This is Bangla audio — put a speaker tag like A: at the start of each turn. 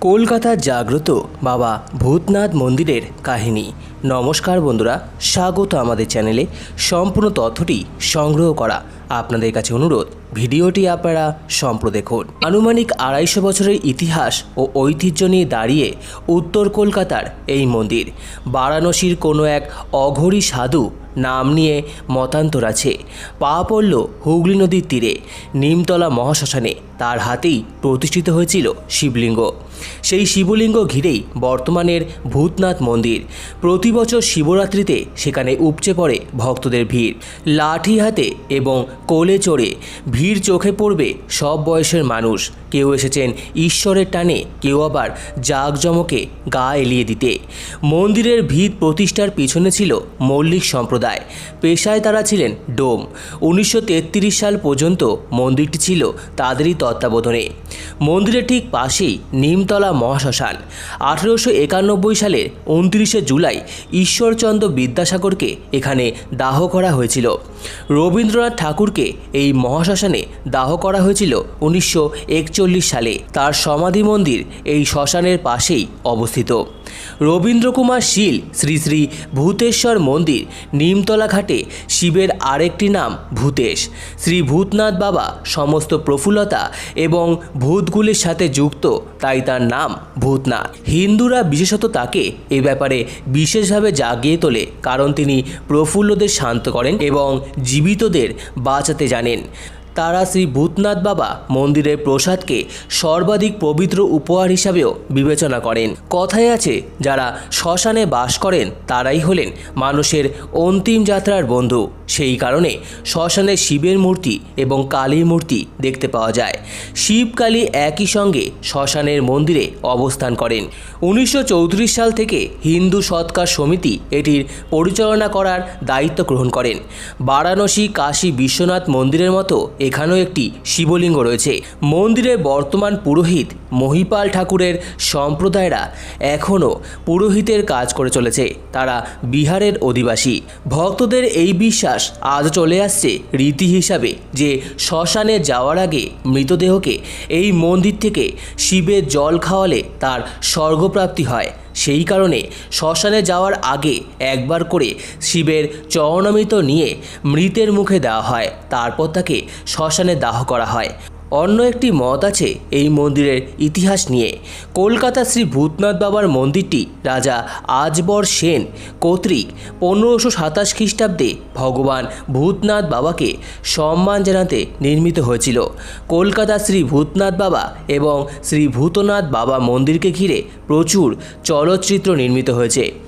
A: কলকাতার জাগ্রত বাবা ভূতনাথ মন্দিরের কাহিনী। নমস্কার বন্ধুরা, স্বাগত আমাদের চ্যানেলে। সম্পূর্ণ তথ্যটি সংগ্রহ করা আপনাদের কাছে অনুরোধ। ভিডিওটি আপনারা সম্প্র দেখুন। আনুমানিক আড়াইশো বছরের ইতিহাস ও ঐতিহ্য নিয়ে দাঁড়িয়ে উত্তর কলকাতার এই মন্দির। বারাণসীর কোনো এক অঘরী সাধু নাম নিয়ে মতান্তর আছে। পা পড়ল হুগলি নদীর তীরে। নিমতলা মহাশ্মশানে তার হাতেই প্রতিষ্ঠিত হয়েছিল শিবলিঙ্গ। সেই শিবলিঙ্গ ঘিরেই বর্তমানের ভূতনাথ মন্দির। প্রতি বছর শিবরাত্রিতে সেখানে উপচে পড়ে ভক্তদের ভিড়। লাঠি হাতে এবং কোলে চড়ে ভিড় চোখে পড়বে সব বয়সের মানুষ। কেউ এসেছেন ঈশ্বরের টানে, কেউ আবার জাঁকজমকে গা এলিয়ে দিতে। মন্দিরের ভিত প্রতিষ্ঠার পিছনে ছিল মল্লিক সম্প্রদায়। পেশায় তারা ছিলেন ডোম। উনিশশো তেত্রিশ সাল পর্যন্ত মন্দিরটি ছিল তাদেরই তত্ত্বাবধানে। মন্দিরের ঠিক পাশেই নিমতলা মহাশ্মশান। আঠেরোশো একানব্বই সালের উনত্রিশে জুলাই ঈশ্বরচন্দ্র বিদ্যাসাগরকে এখানে দাহ করা হয়েছিল। রবীন্দ্রনাথ ঠাকুরকে এই মহাশ্মশানে দাহ করা হয়েছিল উনিশশো একচল্লিশ সালে। তার সমাধি মন্দির এই শ্মশানের পাশেই অবস্থিত। রবীন্দ্রকুমার শীল শ্রী শ্রী ভূতেশ্বর মন্দির নিমতলা ঘাটে শিবের আরেকটি নাম ভূতেশ। শ্রী ভূতনাথ বাবা সমস্ত প্রফুল্লতা এবং ভূতগুলির সাথে যুক্ত, তাই তার নাম ভূতনাথ। হিন্দুরা বিশেষত তাকে এ ব্যাপারে বিশেষভাবে জাগিয়ে তোলে, কারণ তিনি প্রফুল্লদের শান্ত করেন এবং জীবিতদের বাঁচাতে জানেন। তারা শ্রী ভূতনাথ বাবা মন্দিরের প্রসাদকে সর্বাধিক পবিত্র উপহার হিসাবেও বিবেচনা করেন। কথায় আছে, যারা শ্মশানে বাস করেন, তারাই হলেন মানুষের অন্তিম যাত্রার বন্ধু। সেই কারণে শ্মশানে শিবের মূর্তি এবং কালীর মূর্তি দেখতে পাওয়া যায়। শিব কালী একই সঙ্গে শ্মশানের মন্দিরে অবস্থান করেন। উনিশশো চৌত্রিশ সাল থেকে হিন্দু সৎকার সমিতি এটির পরিচালনা করার দায়িত্ব গ্রহণ করেন। বারাণসী কাশী বিশ্বনাথ মন্দিরের মতো এখানেও একটি শিবলিঙ্গ রয়েছে। মন্দিরের বর্তমান পুরোহিত মহিপাল ঠাকুরের সম্প্রদায়রা এখনও পুরোহিতের কাজ করে চলেছে। তারা বিহারের অধিবাসী। ভক্তদের এই বিশ্বাস আজ চলে আসছে রীতি হিসাবে যে শ্মশানে যাওয়ার আগে মৃতদেহকে এই মন্দির থেকে শিবের জল খাওয়ালে তার স্বর্গপ্রাপ্তি হয়। সেই কারণে শ্মশানে যাওয়ার আগে একবার করে শিবের চরণামৃত নিয়ে মৃতের মুখে দেওয়া হয়। তারপর তাকে শ্মশানে দাহ করা হয়। অন্য একটি মত আছে এই মন্দিরের ইতিহাস নিয়ে। কলকাতা শ্রী ভূতনাথ বাবার মন্দিরটি রাজা আজবর সেন কর্তৃক পনেরোশো সাতাশ খ্রিস্টাব্দে ভগবান ভূতনাথ বাবাকে সম্মান জানাতে নির্মিত হয়েছিল। কলকাতা শ্রী ভূতনাথ বাবা এবং শ্রী ভূতনাথ বাবা মন্দিরকে ঘিরে প্রচুর চলচ্চিত্র নির্মিত হয়েছে।